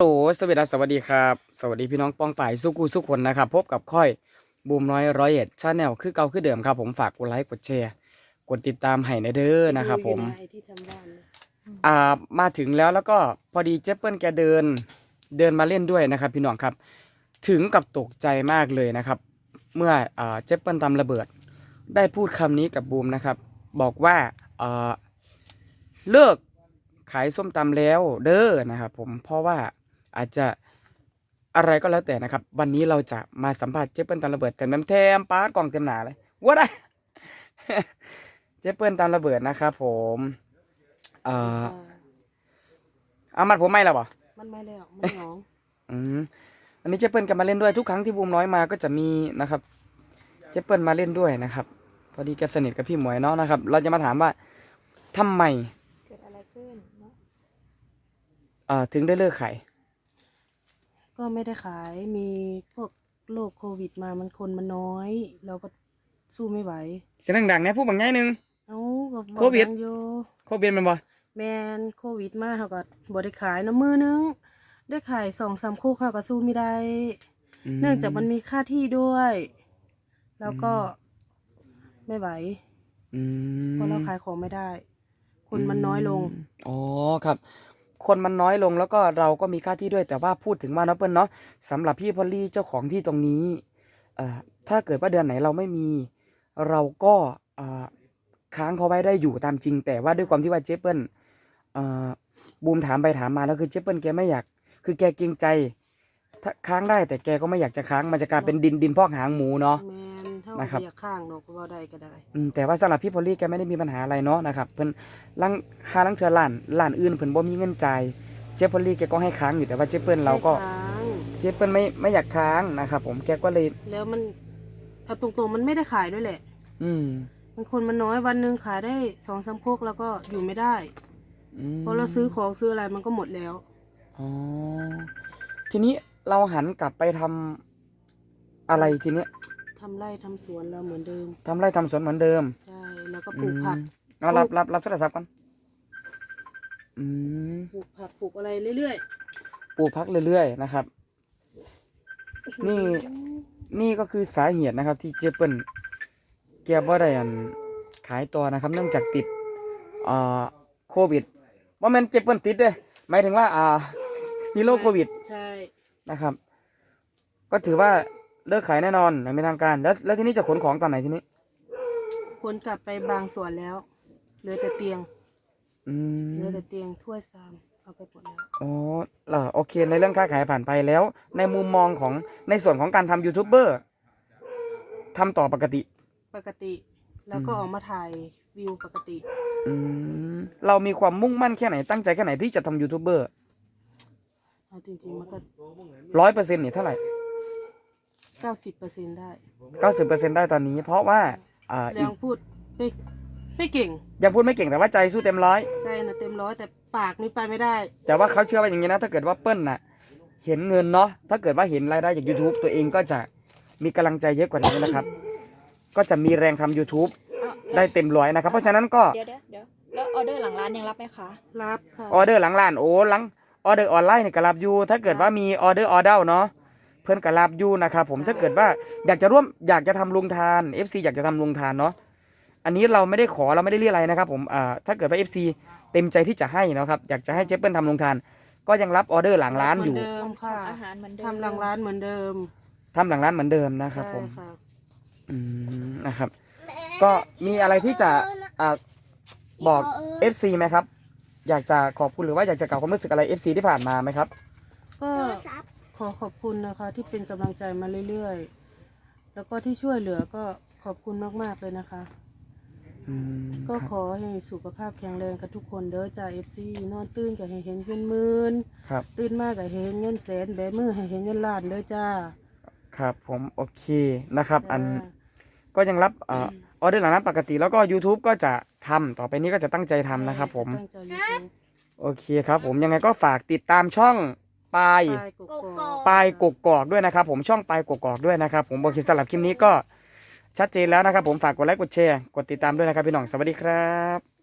โอ้สวัสดีสวัสดีครับ สวัสดีพี่น้องป้องป่ายสุกูสุกคนนะครับ พบกับค่อยบูมน้อยร้อยเอ็ดชาแนลคือเก่าคือเดิมครับ ผมฝากกดไลค์กดแชร์ กดติดตามให้ในเด้อนะครับผมดูอยู่ในที่ทำบ้านนะอ่ามาถึงแล้วแล้วก็พอดีเจเปิลแกเดินเดินมาเล่นด้วยนะครับ พี่น้องครับ ถึงกับตกใจมากเลยนะครับ เมื่ออ่าเจเปิลทำระเบิด ได้พูดคำนี้กับบูมนะครับ บอกว่าอ่าเลิกขายส้มตำแล้วเด้อนะครับผมเพราะว่า อาจจะอะไรก็แล้วแต่นะครับ วันนี้เราจะมาสัมผัสเจเปิลตำระเบิดแต่แมมแทมปาดกล่องเต็มหนาเลยว่าได้เจเปิลตำระเบิดนะครับผมอ่าอ่าเอามัดผมไม่แล้วบ่มันไม่แล้วมันหนองอืมอันนี้เจเปิลก็มาเล่นด้วยทุกครั้งที่บูมน้อยมาก็จะมีนะครับ เจเปิลมาเล่นด้วยนะครับ พอดีแกสนิทกับพี่หมวยเนาะนะครับ เราจะมาถามว่าทำไมเกิดอะไรขึ้นเนาะเอ่อถึงได้เลิกขาย ก็ไม่ได้ขายมีพวกโรคโควิดมามันคนมันน้อย เราก็สู้ไม่ไหว เสียงดังๆนะพูดบางแง่หนึ่งเอ้าก็บอกโควิด ยังอยู่โควิดมันบ่แมนโควิดมาเขาก็บ่ได้ขายนะมือนึง ได้ขายสองสามคู่เขาก็สู้ไม่ได้เนื่องจากมันมีค่าที่ด้วย แล้วก็ไม่ไหวอืมเพราะเราขายของไม่ได้ คนมันน้อยลง อ๋อครับ คนมันน้อยลงแล้วก็เราก็มีค่าที่ด้วยแต่ว่าพูดถึงว่าเนาะเปิ้ลเนาะสำหรับพี่พอลลี่เจ้าของที่ตรงนี้เอ่อถ้าเกิดว่าเดือนไหนเราไม่มี เราก็เอ่อค้างเขาไว้ได้อยู่ตามจริง แต่ว่าด้วยความที่ว่าเจเปิ้ลเอ่อบูมถามไปถามมาแล้วคือเจเปิ้ลแกไม่อยาก คือแกเกรงใจถ้าค้างได้แต่แกก็ไม่อยากจะค้างมันจะกลายเป็นดินดินพอกหางหมูเนาะ แมน นะครับ เบียกข้างเราก็ว่าได้ก็ได้ อืมแต่ว่าสำหรับพี่พอลลี่แกไม่ได้มีปัญหาอะไรเนาะนะครับเพิ่นลังหาลังเชือล้านล้านอื่นเพิ่นบ่มีเงินจ่ายเจพอลลี่แกก็ให้ค้างอยู่แต่ว่าเจเปิ้ลเราก็ไม่ค้างเจเปิ้ลไม่ไม่อยากค้างนะครับผมแกก็เลย แล้วมันเอาตรงๆมันไม่ได้ขายด้วยแหละ อืมมันคนมันน้อยวันหนึ่งขายได้สองสามพกแล้วก็อยู่ไม่ได้อืม เพราะเราซื้อของซื้ออะไรมันก็หมดแล้ว อ๋อทีนี้เราหันกลับไปทำอะไรทีเนี้ย ทำไร่ทำสวนเราเหมือนเดิม ทำไร่ทำสวนเหมือนเดิมใช่ แล้วก็ปลูกผักอืมเอารับรับรับโทรศัพท์กันอืมปลูกผักปลูกอะไรเรื่อยปลูกพักเรื่อยๆนะครับ ๆนี่ นี่ก็คือสาเหตุนะครับ ที่เจเปิลแกบ่ได้อันขายตัวนะครับ เนื่องจากติดอ่าโควิดว่ามันเจเปิลติดเด้หมายถึงว่าอ่ามีโรคโควิดใช่ นะครับ ก็ถือว่า เลิกขายแน่นอนอย่างเป็นทางการ แล้วแล้วทีนี้จะขนของตอนไหนทีนี้คนกลับไปบางส่วนแล้วเหลือแต่เตียงอืมเหลือแต่เตียงถ้วยซามเอาไปหมดแล้วอ๋อเหรอโอเค ในเรื่องค้าขายผ่านไปแล้ว ในมุมมองของในส่วนของการทำยูทูบเบอร์ทำต่อปกติ ปกติ แล้วก็อืมออกมาถ่ายวิวปกติ อืมเรามีความมุ่งมั่นแค่ไหนตั้งใจแค่ไหนที่จะทำยูทูบเบอร์เอาจริงๆมันก็ร้อยเปอร์เซ็นต์เนี่ยเท่าไหร่ เก้าสิบเปอร์เซ็นได้เก้าสิบเปอร์เซ็นต์ได้ตอนนี้ เพราะว่าอ่าอียักงพูดไม่ไม่เก่ง ยังพูดไม่เก่งแต่ว่าใจสู้เต็มร้อย ใจนะเต็มร้อยแต่ปากนี่ไปไม่ได้ แต่ว่าเขาเชื่อว่าอย่างนี้นะ ถ้าเกิดว่าเปิ้ลน่ะ เห็นเงินเนาะถ้าเกิดว่าเห็นรายได้จาก YouTube ตัวเองก็จะมีกำลังใจเยอะกว่านี้นะครับ ก็จะมีแรงทำ YouTube อ้าวได้เต็มร้อยนะครับ เพราะฉะนั้นก็เดี๋ยวเดี๋ยวเดี๋ยวแล้วออเดอร์หลังร้านยังรับไหมคะ รับค่ะออเดอร์หลังร้านโอ้หลังออเดอร์ออนไลน์นี่ก็รับอยู่ถ้าเกิดว่ามีออเดอร์ออเดอร์เนาะเพื่อนก็รับอยู่นะครับผมถ้าเกิดว่าอยากจะร่วมอยากจะทำลุงทาน FC อยากจะทำลุงทานเนาะอันนี้เราไม่ได้ขอเราไม่ได้เรียกอะไรนะครับผมอ่าถ้าเกิดว่า FC เต็มใจที่จะให้เนาะครับอยากจะให้เจเปิ้ลทำลุงทาน ก็ยังรับออเดอร์หลังร้านอยู่เหมือนเดิมค่ะอาหารเหมือนเดิมทำหลังร้านเหมือนเดิมทำหลังร้านเหมือนเดิมนะครับผมใช่ค่ะอืมนะครับ ก็มีอะไรที่จะอ่าบอก FC ไหมครับ อยากจะขอบคุณหรือว่าอยากจะกล่าวความรู้สึกอะไร FC ที่ผ่านมาไหมครับก็ ขอขอบคุณนะคะ ที่เป็นกำลังใจมาเรื่อยๆ แล้วก็ที่ช่วยเหลือก็ขอบคุณมากๆเลยนะคะ อืมก็ครับขอให้สุขภาพแข็งแรงกับทุกคนเด้อจ่าเอฟซีนอนตื่นก็ให้เห็นเงินหมื่นครับ ตื่นมากก็ให้เห็นเงินแสนแบมือให้เห็นเงินล้านเด้อจ้าครับผมโอเคนะครับ อันจ้า ก็ยังรับเออออเดอร์หลังร้านปกติแล้วก็ YouTube ก็จะทำต่อไปนี้ก็จะตั้งใจทำนะครับผม ตั้งใจ YouTube โอเคครับผมยังไงก็ฝากติดตามช่อง ปายปลายกกอกปายกกอกด้วยนะครับ ผมช่องปายกกอกด้วยนะครับ ผมโอเคสำหรับคลิปนี้ก็ชัดเจนแล้วนะครับ ผมฝากกดไลค์กดแชร์กดติดตามด้วยนะครับพี่น้องสวัสดีครับ